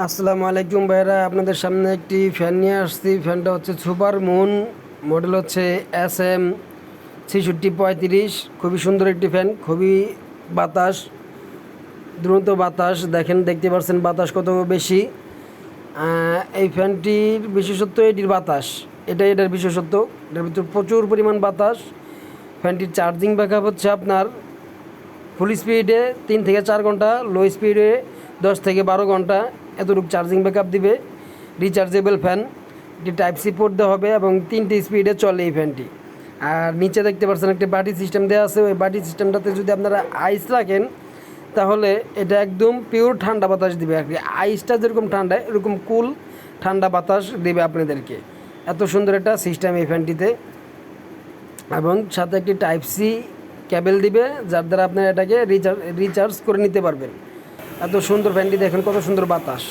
আসসালামু আলাইকুম ভাইরা, আপনাদের সামনে একটি ফ্যান নিয়ে আসছি। ফ্যানটা হচ্ছে সুপার মুন মডেল হচ্ছে এস এম ছেষট্টি পঁয়ত্রিশ। খুবই সুন্দর একটি ফ্যান খুবই বাতাস, দ্রুত বাতাস। দেখেন, দেখতে পাচ্ছেন বাতাস কত বেশি। এই ফ্যানটির বিশেষত্ব এটির বাতাস। এটাই এটার বিশেষত্ব। এটার ভিতরে প্রচুর পরিমাণ বাতাস। ফ্যানটির চার্জিং ব্যাকআপ হচ্ছে আপনার ফুল স্পিডে তিন থেকে চার ঘণ্টা লো স্পিডে দশ থেকে বারো ঘণ্টা। এতটুকু চার্জিং ব্যাকআপ দিবে রিচার্জেবল ফ্যান এটি টাইপ সি পোর্ট দেওয়া হবে এবং তিনটি স্পিডে চলে এই ফ্যানটি আর নিচে দেখতে পাচ্ছেন একটা বাটি সিস্টেম দেওয়া আছে, ওই বাটি সিস্টেমটাতে যদি আপনারা আইস রাখেন, তাহলে এটা একদম পিওর ঠান্ডা বাতাস দিবে আর কি। আইসটা যেরকম ঠান্ডা, এরকম কুল ঠান্ডা বাতাস দেবে আপনাদেরকে। এত সুন্দর একটা সিস্টেম এই ফ্যানটিতে এবং সাথে একটি টাইপ সি ক্যাবেল দিবে, যার দ্বারা আপনারা এটাকে রিচার্জ রিচার্জ করে নিতে পারবেন। এত সুন্দর ফ্যানটি দেখেন কত সুন্দর বাতাস।